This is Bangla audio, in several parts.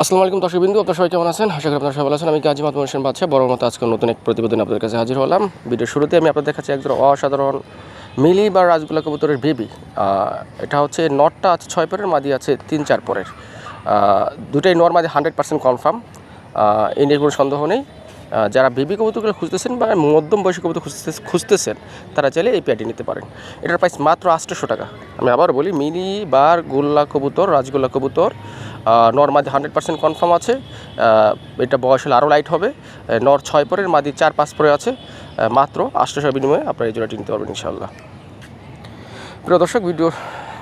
আসসালামু আলাইকুম দর্শক বিন্দু, আপনার সবাই কেমন আছেন? আশা করি আপনারা সবাই আছেন। আমি কাজী মাতমুন হোসেন বাদশা। বড় মতো আজকে নতুন এক প্রতিবেদন আপনাদের কাছে হাজির হলাম। ভিডিওর শুরুতে আমি আপনাদের কাছে একজন অসাধারণ মিলি বা রাজগুলা কবুতরের বেবি। এটা হচ্ছে নটটা আছে ছয় পরের, মাদি আছে তিন চার পরের। দুটাই নর মাদি হান্ড্রেড পার্সেন্ট কনফার্ম এই নিয়ে কোনো সন্দেহ নেই। যারা বেবি কবুতরগুলো খুঁজতেছেন বা মধ্যম বয়সী কবুতর খুঁজতে খুঁজতেছেন, তারা চাইলে এই পেয়ারটি নিতে পারেন। এটার প্রাইস মাত্র আটশোশো টাকা। আমি আবার বলি, মিনি বার গোল্লা কবুতর, রাজগোল্লা কবুতর নর মাদি হান্ড্রেড পার্সেন্ট কনফার্ম আছে। এটা বয়স হলে আরও লাইট হবে। নর ছয় পরের, মাদি চার পাঁচ পরে আছে। মাত্র আটশোশো বিনিময়ে আপনারা এই জোড়াটি নিতে পারবেন ইনশাল্লাহ প্রিয় দর্শক ভিডিওর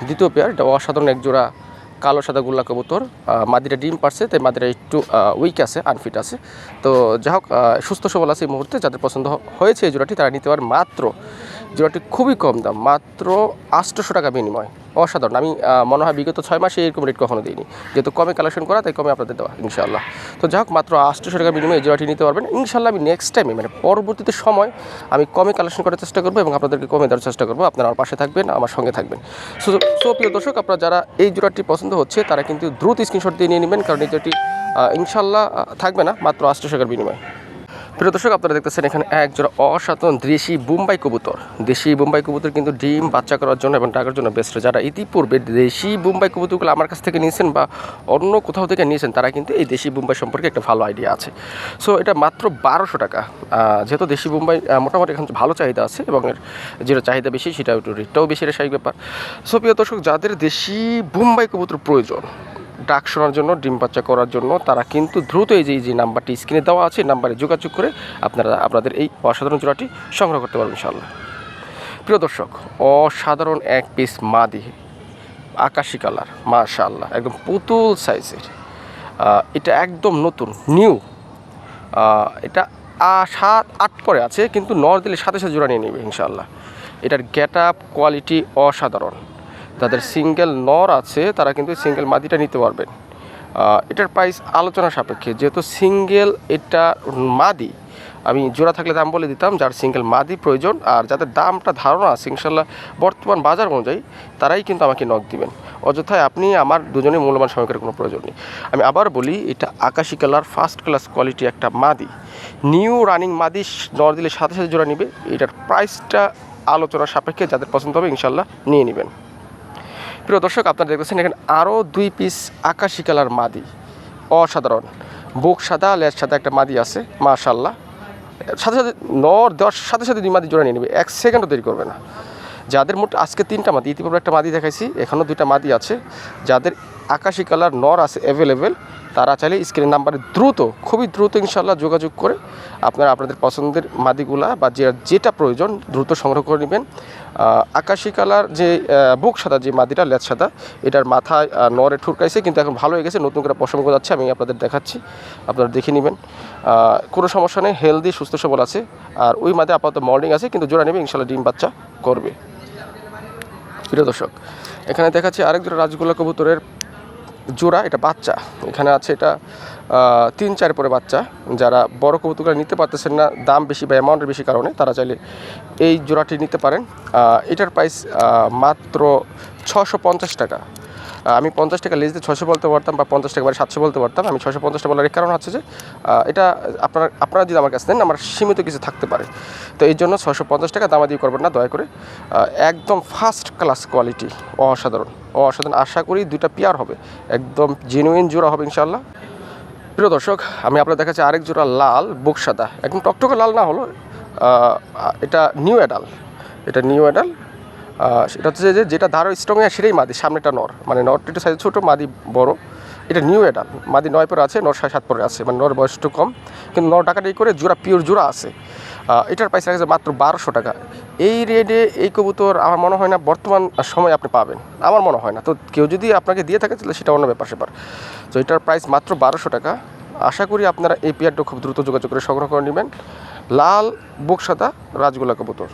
দ্বিতীয় পেয়ার, এটা অসাধারণ এক জোড়া কালো সাদা গোল্লা কবুতর মাদিরা ডিম পারছে তাই মাদিরা একটু উইক আছে আনফিট আছে। তো যাই হোক সুস্থ সবল আছে এই মুহূর্তে, যাদের পছন্দ হয়েছে এই জোড়াটি, তারা নিতে পারে মাত্র জোড়াটি খুবই কম দাম, মাত্র আটশোশো টাকা বিনিময়। অসাধারণ। আমি মনে হয় বিগত ছয় মাসে এরকম রেট কখনো দিইনি। যেহেতু কমে কালেকশন করা, তাই কমে আপনাদের দেওয়া ইনশাল্লাহ তো যাই হোক মাত্র আটশোশো টাকা বিনিময়ে জোড়াটি নিতে পারবেন। ইনশাল্লাহ আমি নেক্সট টাইমে মানে পরবর্তীতে সময়, আমি কমে কালেকশন করার চেষ্টা করব এবং আপনাদেরকে কমে দেওয়ার চেষ্টা করব। আপনারা আমার পাশে থাকবেন, আমার সঙ্গে থাকবেন। সো সো প্রিয় দর্শক, আপনারা যারা এই জোড়াটি পছন্দ হচ্ছে, তারা কিন্তু দ্রুত স্ক্রিনশট দিয়ে নিয়ে নেবেন, কারণ এই জোড়াটি ইনশাল্লাহ থাকবে না, মাত্র আটশো টাকার বিনিময়ে। প্রিয় দর্শক, আপনারা দেখতেছেন এখানে এক জোড়া অসাধারণ দেশি বোম্বাই কবুতর। দেশি বোম্বাই কবুতর কিন্তু ডিম বাচ্চা করার জন্য এবং টাকার জন্য বেস্ট যারা ইতিপূর্বে দেশি বোম্বাই কবুতরগুলো আমার কাছ থেকে নিয়েছেন বা অন্য কোথাও থেকে নিয়েছেন, তারা কিন্তু এই দেশি বোম্বাই সম্পর্কে একটা ভালো আইডিয়া আছে। সো এটা মাত্র বারোশো টাকা। যেহেতু দেশি বোম্বাই মোটামুটি এখন ভালো চাহিদা আছে এবং এর যেটা চাহিদা বেশি, সেটা একটু রেটটাও বেশি রেশাই ব্যাপার। সো প্রিয় দর্শক, যাদের দেশি বোম্বাই কবুতর প্রয়োজন ডাক শোনার জন্য, ডিম বাচ্চা করার জন্য তারা কিন্তু দ্রুত এই যে এই যে নাম্বারটি স্ক্রিনে দেওয়া আছে নাম্বারে যোগাযোগ করে আপনারা, আপনাদের এই অসাধারণ জোড়াটি সংগ্রহ করতে পারবেন ইনশাল্লাহ প্রিয় দর্শক, অসাধারণ এক পিস মাদি, আকাশি কালার মাশাল্লাহ একদম পুতুল সাইজের। এটা একদম নতুন, নিউ। এটা সাত, আট করে আছে, কিন্তু নর দিলে সাথে সাথে জোড়া নিয়ে নেবে ইনশাল্লাহ এটার গেট আপ কোয়ালিটি অসাধারণ। যাদের সিঙ্গেল নর আছে, তারা কিন্তু সিঙ্গেল মাদিটা নিতে পারবেন। এটার প্রাইস আলোচনা সাপেক্ষে। যেহেতু সিঙ্গেল এটা মাদি, আমি জোড়া থাকলে দাম বলে দিতাম, যার সিঙ্গেল মাদি প্রয়োজন, আর যাদের দামটা ধারণা আছে বর্তমান বাজার অনুযায়ী, তারাই কিন্তু আমাকে নখ দিবেন। অযথায় আপনি আমার দুজনের মূল্যবান সময়ের কোনো প্রয়োজন নেই। আমি আবার বলি, এটা আকাশি কালার ফার্স্ট ক্লাস কোয়ালিটি একটা মাদি। নিউ রানিং মাদি, নর দিলে সাথে সাথে জোড়া নিবে। এটার প্রাইসটা আলোচনা সাপেক্ষে যাদের পছন্দ হবে ইনশাল্লাহ নিয়ে নেবেন। প্রিয় দর্শক, আপনারা দেখতেছেন এখানে আরও দুই পিস আকাশি কালার মাদি। অসাধারণ। বুক সাদা, লেজ সাদা একটা মাদি আছে মাশাল্লাহ সাথে সাথে নর দশ সাথে সাথে দুই মাদি জোড়া নিয়ে নেবে। এক সেকেন্ডও দেরি করবে না। যাদের মোট আজকে তিনটা মাদি, ইতিপূর্বে একটা মাদি দেখাইছি এখনও দুইটা মাদি আছে। যাদের আকাশি কালার নর আছে অ্যাভেলেবেল তারা চাইলে স্ক্রিন নাম্বারে দ্রুত, খুবই দ্রুত ইনশাল্লাহ যোগাযোগ করে আপনারা আপনাদের পছন্দের মাদিগুলা বা যে যেটা প্রয়োজন দ্রুত সংগ্রহ করে নেবেন। আকাশি কালার যে বুক সাদা যে মাদিটা লেজ সাদা, এটার মাথায় নরে ঠুরকাইছে, কিন্তু এখন ভালো হয়ে গেছে, নতুন করে পশম যাচ্ছে আমি আপনাদের দেখাচ্ছি, আপনারা দেখে নেবেন। কোনো সমস্যা নেই হেলদি সুস্থ, সবল আছে। আর ওই মাদে আপাতত মর্নিং আছে, কিন্তু জোড়া নেবে ইনশাল্লাহ ডিম বাচ্চা করবে। প্রিয় দর্শক, এখানে দেখাচ্ছি আরেক জোড়া রাজগোল্লা কবুতরের জোড়া, এটা বাচ্চা। এখানে আছে এটা তিন চার পরে বাচ্চা। যারা বড় কৌতুকরা নিতে পারতেছেন না, দাম বেশি বা অ্যামাউন্টের বেশি কারণে তারা চাইলে এই জোড়াটি নিতে পারেন। এটার প্রাইস মাত্র ছশো পঞ্চাশ টাকা। আমি পঞ্চাশ টাকা লেজতে ছশো বলতে পারতাম বা পঞ্চাশ টাকা মানে সাতশো বলতে পারতাম। আমি ছশো পঞ্চাশ টাকা বলার কারণ হচ্ছে যে এটা আপনার, আপনারা যদি আমার কাছে নেন, আমার সীমিত কিছু থাকতে পারে। তো এই জন্য ছশো পঞ্চাশ টাকা দামাদি করবেন না, দয়া করে। একদম ফার্স্ট ক্লাস কোয়ালিটি অসাধারণ অসাধারণ। আশা করি দুটা পেয়ার হবে। একদম জেনুইন জোড়া হবে ইনশাল্লাহ প্রিয় দর্শক, আমি আপনার দেখাচ্ছি আরেক জোড়া লাল বুক সাদা একদম টকটকে লাল না হলো এটা নিউ অ্যাডাল এটা নিউ অ্যাডাল সেটা হচ্ছে যে যেটা ধারো স্ট্রং সেটাই মাদি সামনেটা নর। মানে নরটা একটু সাইজ ছোটো, মাদি বড়। এটা নিউ অ্যাডাল মাদি নয় পরে আছে, নর সাড়ে সাত পরে আছে মানে নর বয়স একটু কম। কিন্তু নর টাকাটাই করে জোড়া পিওর জোড়া আছে। এটার প্রাইস রাখছে মাত্র বারোশো টাকা। এই রেটে এই কবুতর আমার মনে হয় না বর্তমান সময় আপনি পাবেন। আমার মনে হয় না। তো কেউ যদি আপনাকে দিয়ে থাকে, তাহলে সেটা অন্য ব্যাপার, সেপার। তো এটার প্রাইস মাত্র বারোশো টাকা। আশা করি আপনারা এই পেয়ারটা খুব দ্রুত যোগাযোগ করে সংগ্রহ করে নেবেন। লাল বুক সাদা রাজগোলা কবুতর।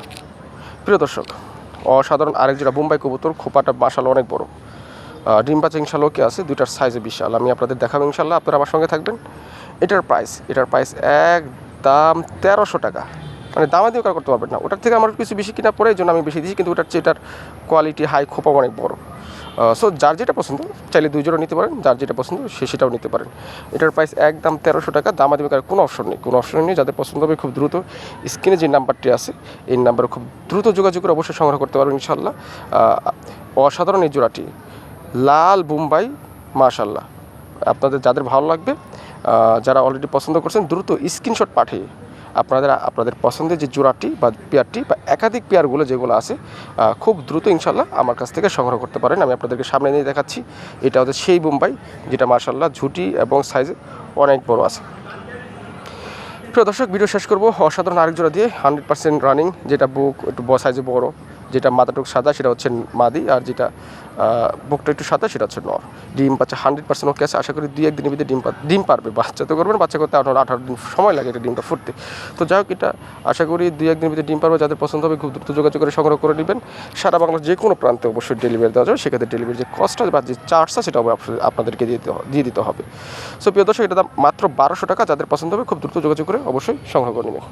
প্রিয় দর্শক অসাধারণ আরেক যেটা বোম্বাই কবুতর, খোপাটা বাসালো অনেক বড়। ডিম বাচ্চা ইনশাল্লাহ কে আছে, দুইটার সাইজে বিশাল। আমি আপনাদের দেখাবো ইনশাল্লাহ, আপনারা আমার সঙ্গে থাকবেন। এটার প্রাইস এটার প্রাইস এক দাম তেরোশো টাকা। মানে দামে দিয়ে করতে পারবেন না। ওটার থেকে আমার কিছু বেশি কিনা পড়ে এই জন্য আমি বেশি দিচ্ছি কিন্তু ওটার চেয়ে এটার কোয়ালিটি হাই খোপা অনেক বড়। সো যার যেটা পছন্দ, চাইলে দুই জোড়া নিতে পারেন, যার যেটা পছন্দ সে সেটাও নিতে পারেন। এটার প্রাইস একদম তেরোশো টাকা দামাদামি করার কোনো অপশন নেই, কোনো অপশন নেই। যাদের পছন্দ হবে খুব দ্রুত স্ক্রিনে যে নাম্বারটি আছে, এই নাম্বারে খুব দ্রুত যোগাযোগ করে অবশ্যই সংগ্রহ করতে পারবেন ইনশাল্লাহ অসাধারণ এই জোড়াটি। লাল বুম্বাই মাশাল্লাহ আপনাদের যাদের ভালো লাগবে যারা অলরেডি পছন্দ করছেন, দ্রুত স্ক্রিনশট পাঠিয়ে আপনাদের আপনাদের পছন্দের যে জোড়াটি বা পেয়ারটি বা একাধিক পেয়ারগুলো যেগুলো আছে খুব দ্রুত ইনশাল্লাহ আমার কাছ থেকে সংগ্রহ করতে পারেন। আমি আপনাদেরকে সামনে নিয়ে দেখাচ্ছি। এটা হচ্ছে সেই বোম্বাই, যেটা মার্শাল্লাহ ঝুটি এবং সাইজে অনেক বড় আছে। প্রিয় দর্শক, ভিডিও শেষ করব। অসাধারণ আরেক জোড়া দিয়ে হান্ড্রেড পার্সেন্ট রানিং যেটা বুক একটু সাইজে বড়। যেটা মাথাটুক সাদা, সেটা হচ্ছে মাদি, আর যেটা বুকটা একটু সাদা, সেটা হচ্ছে নর। ডিম পাচ্ছে হান্ড্রেড পার্সেন্ট ওকে আছে। আশা করি দুই একদিনের ভিতরে ডিম ডিম পারবে। বাচ্চা তো করবেন বাচ্চা করতে আঠারো আঠারো দিন সময় লাগে এটা ডিমটা ফুটতে। তো যাই হোক এটা, আশা করি দুই একদিনের ভিতরে ডিম পারবে। যাদের পছন্দ হবে খুব দ্রুত যোগাযোগ করে সংগ্রহ করে নেবেন। সারা বাংলার যে কোনো প্রান্তে অবশ্যই ডেলিভারি দেওয়া যাবে। সেক্ষেত্রে ডেলিভারি যে কস্টটা বা যে চার্জটা সেটা আপনাদেরকে দিয়ে দিয়ে দিতে হবে। সো প্রিয় দর্শক, এটা মাত্র বারোশো টাকা। যাদের পছন্দ হবে খুব দ্রুত যোগাযোগ করে অবশ্যই সংগ্রহ করে নেবেন।